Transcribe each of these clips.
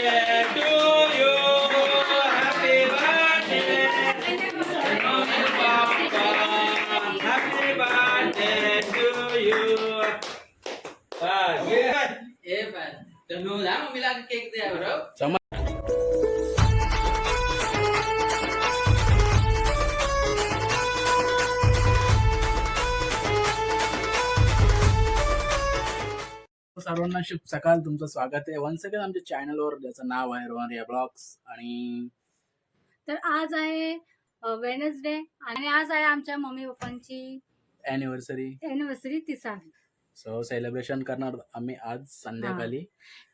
Yeah. सर्वांना शुभ सकाळ. तुमचं स्वागत आहे. वन सेकंड आमच्या चॅनलवर ज्याचं नाव आहे रोहन ब्लॉग्स आणि तर आज आहे वेनसडे आणि आज आहे आमच्या मम्मी पप्पांची अॅनिव्हर्सरी अॅनिव्हर्सरी तिचा सो सेलिब्रेशन करणार आम्ही आज संध्याकाळी.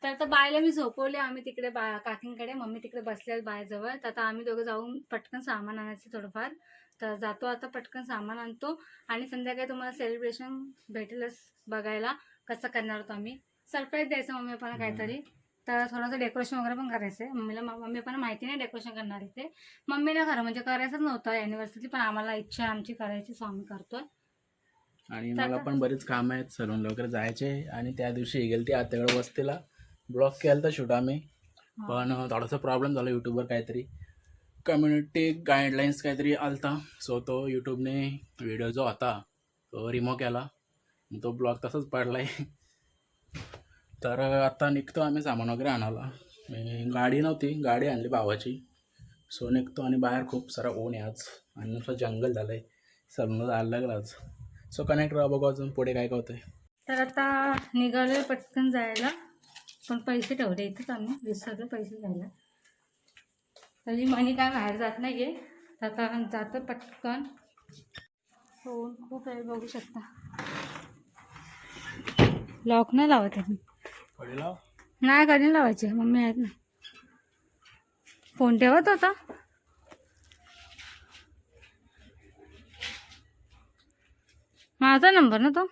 तर आता बायला मी झोपवले. आम्ही तिकडे बा काकींकडे मम्मी तिकडे बसल्या बायजवळ तर आता आम्ही दोघं जाऊन पटकन सामान आणायचं थोडंफार. तर जातो आता पटकन सामान आणतो. आणि संध्याकाळी तुम्हाला सेलिब्रेशन भेटेलच बघायला कसं करणार होतो आम्ही. सरप्राईज द्यायचं मम्मी पप्पाला काहीतरी. तर थोडंसं डेकोरेशन वगैरे पण करायचं आहे. मम्मीला मम्मी पण माहिती नाही डेकोरेशन करणार ते. मम्मीला खरं म्हणजे करायचंच नव्हतं अॅनिव्हर्सरी पण आम्हाला इच्छा आमची करायची सो आम्ही करतोय. आणि मला पण बरेच काम आहेत सलून वगैरे जायचे आणि त्या दिवशी गेल ती आत्याकडे वस्तीला. ब्लॉक केला तर शूट आम्ही. पण थोडासा प्रॉब्लेम झाला यूट्यूबवर काहीतरी. कम्युनिटी गाईडलाईन्स काहीतरी आलता. सो तो यूट्यूबने व्हिडिओ जो होता तो रिमूव्ह केला. तो ब्लॉग तसाच पडला आहे तर आता निघतो आम्ही सामान वगैरे आणायला. मी गाडी नव्हती गाडी आणली भावाची. सो निघतो आणि बाहेर खूप सारा ऊन आहे आज. आणि नुसतं जंगल झालं आहे सलून जायला लागलं आज सो कनेक्ट राहा बघू अजून पुढे काय काय आहे तर आता निघालोय पटकन जायला. पण पैसे ठेवले इथेच आम्ही. विसरलो पैसे घ्यायला. तरी मनी काय बाहेर जात नाही आहे तर आता जातं पटकन. हो खूप आहे बघू शकता. लॉक नाही लावत आहे मी. नाही कधी लावायचे. मम्मी आहेत ना. फोन ठेवत होता. माझा नंबर ना तो?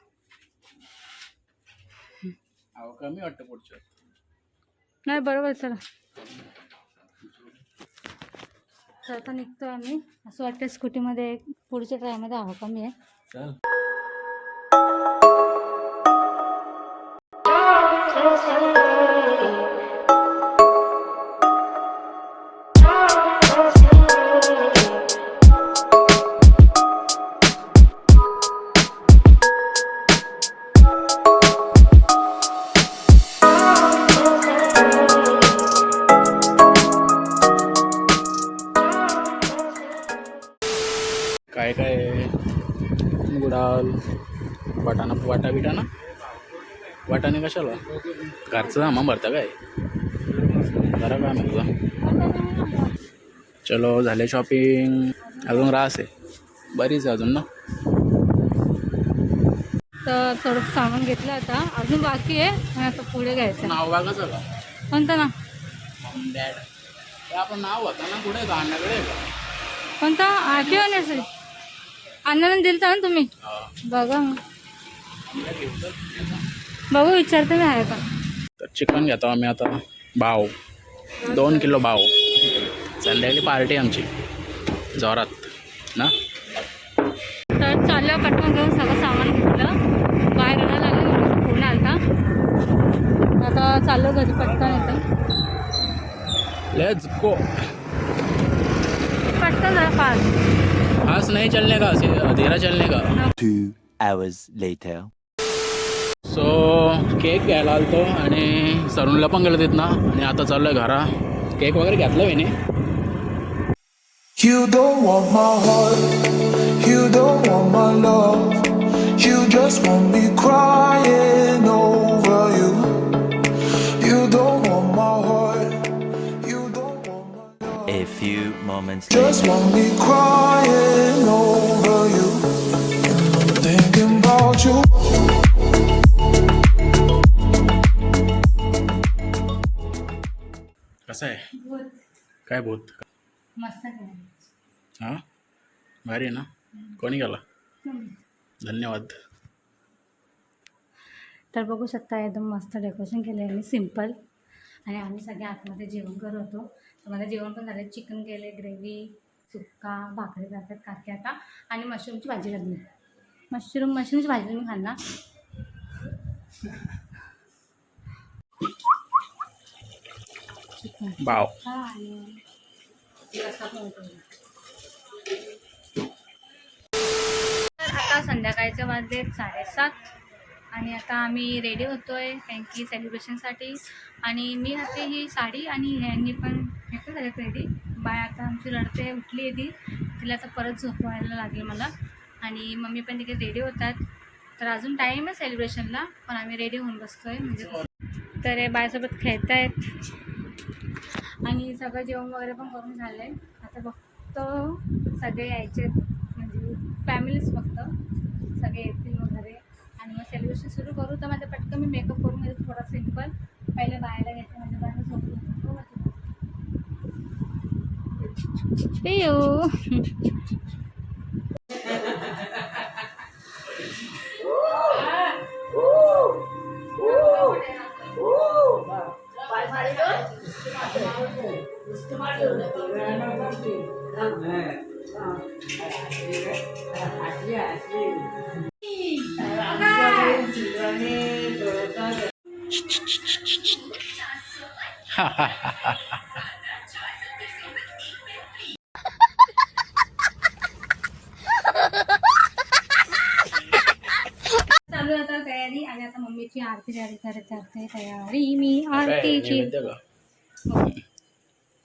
कमी वाटतं पुढच्या नाही बरोबर चला. तर आता निघतो आम्ही. असं वाटतं स्कूटीमध्ये पुढच्या ट्रायमध्ये हवा कमी आहे काय काय आहे? गुडाल वाटाणा वाटा बिटाणा वाटाणे कशाला? घरचं सामान भरता काय? जरा काय म्हणतो चलो झाले शॉपिंग अजून रास आहे. बरीच आहे अजून ना? तर थोडं सामान घेतलं आता. अजून बाकी आहे. आणि आता पुढे घ्यायचं. नाव बघायचं का कोणतं ना आपण नाव होतं ना का? अण्णाकडे कोणता आरटी असेल अण्णाला दिलं ना तुम्ही. बघा मग. बघू विचारते मी आहे का? तर चिकन घेतो आम्ही आता. भाव दोन किलो भाव संध्याकाळी पार्टी आमची. जोरात. ना? तर चाललं पटकन घेऊन सगळं सामान घेतलं. बाहेर येणार लागलं फोन आलता. आता चाललो घरी पटकन येतं. लेट्स गो पटकन जरा पाच आज नाही चलने का? धीरा चलने का? Two hours later. So cake घ्यायला आलतो आणि सरूनला पण गेलो तिथनं आणि आता चाललोय घरा केक वगैरे घेतलं मी You don't want my heart, you don't want my love. You just want me crying over you. You don't want my heart, you don't want my love. A few moments Just want me crying काय मस्त केलं हां? भारी आहे ना? कोणी गेला? धन्यवाद. तर बघू शकता एकदम मस्त डेकोरेशन केलं आहे मी सिंपल आणि आम्ही सगळे आतमध्ये जेवण करत होतो. तर मला जेवण पण झालं चिकन केले ग्रेव्ही सुक्का भाकरी करतात काकी आता. आणि मशरूमची भाजी लागली मशरूम मशरूमची भाजी मी खाणार बाव. आता संध्याकाळचे वाजले साडेसात आणि आता आम्ही रेडी होतोय कारण सेलिब्रेशनसाठी आणि मी राहते ही साडी आणि ह्यांनी पण हे पण झाले रेडी बाय आता आमची रडते उठली आहे ती. तिला आता परत झोपवायला लागेल मला. आणि मम्मी पण तिकडे रेडी होतात. तर अजून टाईम आहे सेलिब्रेशनला पण आम्ही रेडी होऊन बसतोय. म्हणजे तर बायसोबत खेळतायत. आणि सगळं जेवण वगैरे पण करून झालं आहे आता फक्त सगळे यायचे म्हणजे फॅमिलीच फक्त. सगळे येतील वगैरे. आणि मग सेलिब्रेशन सुरू करू तर माझं पटकन मी मेकअप करून घेते थोडा सिंपल पहिले बायला घेते म्हणजे बायला झोपून पियू चालू आहे आता तयारी आणि आता मम्मीची आरती तयारी करत आहे तयारी मी आरतीची नैवेद्य का हो.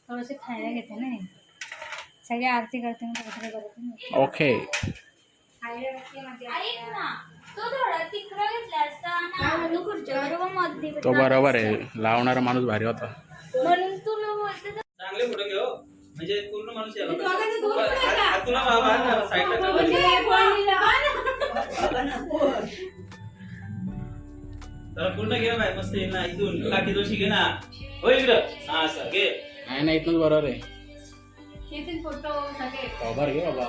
थोडंसं खायला घेते ना हे. सगळी आरती करते मी करते. ओके तो बरोबर आहे. लावणारा माणूस भारी होता. म्हणून तुला बोलते तर चांगले फोटो घेऊ म्हणजे पूर्ण माणूस तुला घे ना मस्त येईल ना. इथून काठी दोशी घे ना. हो इकडं. हा असं घे. नाही नाही इथनंच बरोबर आहे येतील फोटो सगळे बरोबर घे बाबा।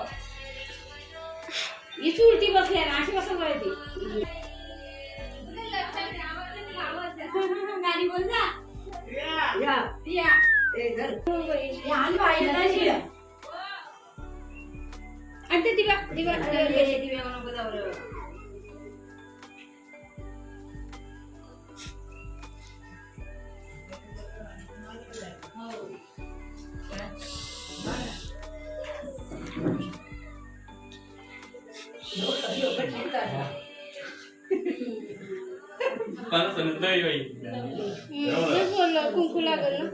ही चुलती बसली ना अशी कसं करायची गाडी बोल जा या. लहान बाईला नाही शिव्या. आणि ते दिव्या दिव्या दिव्या दिव्या दिव्या मला समजलं बोललो, कुंकू लागल?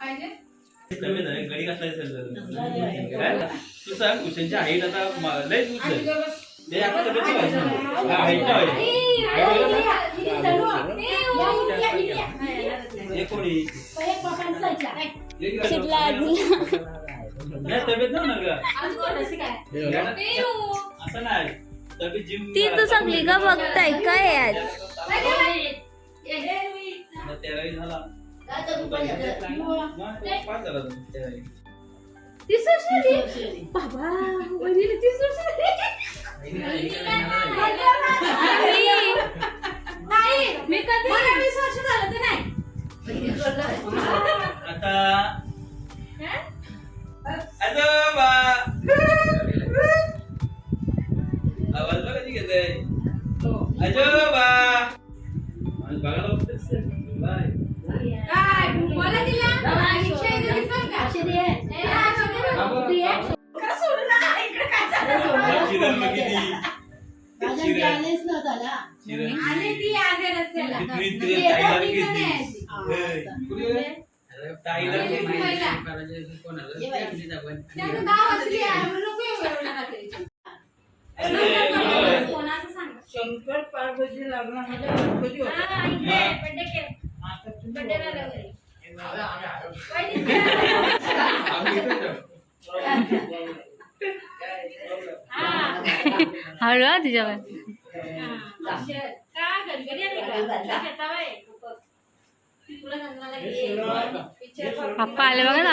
पाहिजे गडी कसला. तू सांग कुशनची हाईट आता म- लयच उंच आहे. ते आता तब्येतची व्हायची नाही. height नाही व्हायची. ए, Height अरे, व्हायला. ए, ए, धरू. ए, ओ, इकडे, इकडे. कोणी एक पकडून जायचा. नाही तब्येत नाही. असं नाही ती तर सगळी का बघताय काय आज तो. तीस वर्ष झाली? बाबा वहिनीला तीस वर्ष झाली? नाही मी कधी मला वीस वर्ष झालं तर नाही आता आजोबा आज बघायला बघतेस. बाय. काय मला दिला अक्षय दिसत का? ए, अक्षय बघ. का सोडू ना? इकडे काय चाललं? मग चिरण बघ किती. चिरण. चिरण. आले ती आले रस्त्याला ताईला. हे. ताईला किती. त्याचं नाव असली आहे, म्हणून नको एवढं कोणाचं? शंकर पार्वती लग्नामध्ये गणपती होता. हा, हा. हळू हा हा. काढून. पप्पा आले बघा ना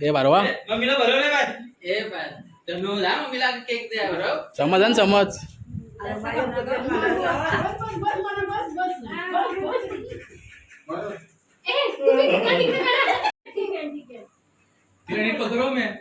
એ બારવા મમ્મીલા ભરો રે ભાઈ. એ ભાઈ તમે લા કેક દે ભરો સમજ ને સમજ. એ ઠીક ઠીક ઠીક ઠીક ઠીક ઠીક